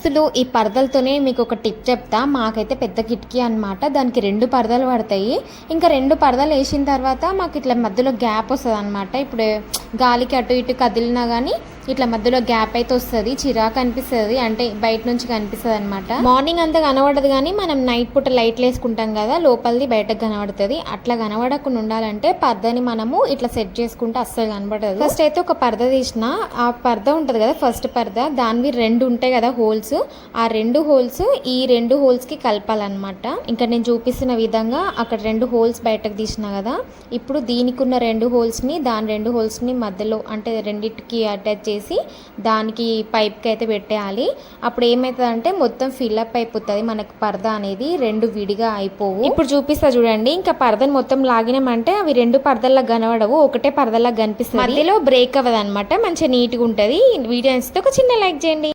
దోస్తులు ఈ పరదలతోనే మీకు ఒక టిప్ చెప్తా. మాకైతే పెద్ద కిటికీ అనమాట దానికి రెండు పరదలు పడతాయి. ఇంకా రెండు పరదలు వేసిన తర్వాత మాకు ఇట్లా మధ్యలో గ్యాప్ వస్తుంది అనమాట ఇప్పుడు గాలికి అటు ఇటు కదిలినా కానీ ఇట్లా మధ్యలో గ్యాప్ అయితే వస్తుంది చిరాకు అనిపిస్తుంది అంటే బయట నుంచి కనిపిస్తుంది అనమాట మార్నింగ్ అంతా కనబడదు కానీ మనం నైట్ పూట లైట్లు వేసుకుంటాం కదా లోపలిది బయటకు కనబడుతుంది. అట్లా కనబడకుండా ఉండాలంటే పర్దని మనము ఇట్లా సెట్ చేసుకుంటే అస్సలు కనబడదు. ఫస్ట్ అయితే ఒక పర్ద తీసిన ఆ పర్ద ఉంటుంది కదా ఫస్ట్ పర్ద దానివి రెండు ఉంటాయి కదా హోల్స్ ఆ రెండు హోల్స్ ఈ రెండు హోల్స్కి కలపాలన్నమాట. ఇంకా నేను చూపిస్తున్న విధంగా అక్కడ రెండు హోల్స్ బయటకు తీసిన కదా ఇప్పుడు దీనికి ఉన్న రెండు హోల్స్ని దాని రెండు హోల్స్ని మధ్యలో అంటే రెండింటికి అటాచ్ చేసి దానికి పైప్కి అయితే పెట్టేయాలి. అప్పుడు ఏమవుతుందంటే మొత్తం ఫిల్అప్ అయిపోతుంది. మనకి పరద అనేది రెండు విడిగా అయిపోవు. ఇప్పుడు చూపిస్తా చూడండి. ఇంకా పరదని మొత్తం లాగినామంటే అవి రెండు పరదల్లా కనబడవు. ఒకటే పరదల్లా కనిపిస్తుంది. మధ్యలో బ్రేక్ అవ్వదు అనమాట మంచిగా నీట్గా ఉంటుంది. వీడియో నచ్చితే ఒక చిన్న లైక్ చేయండి.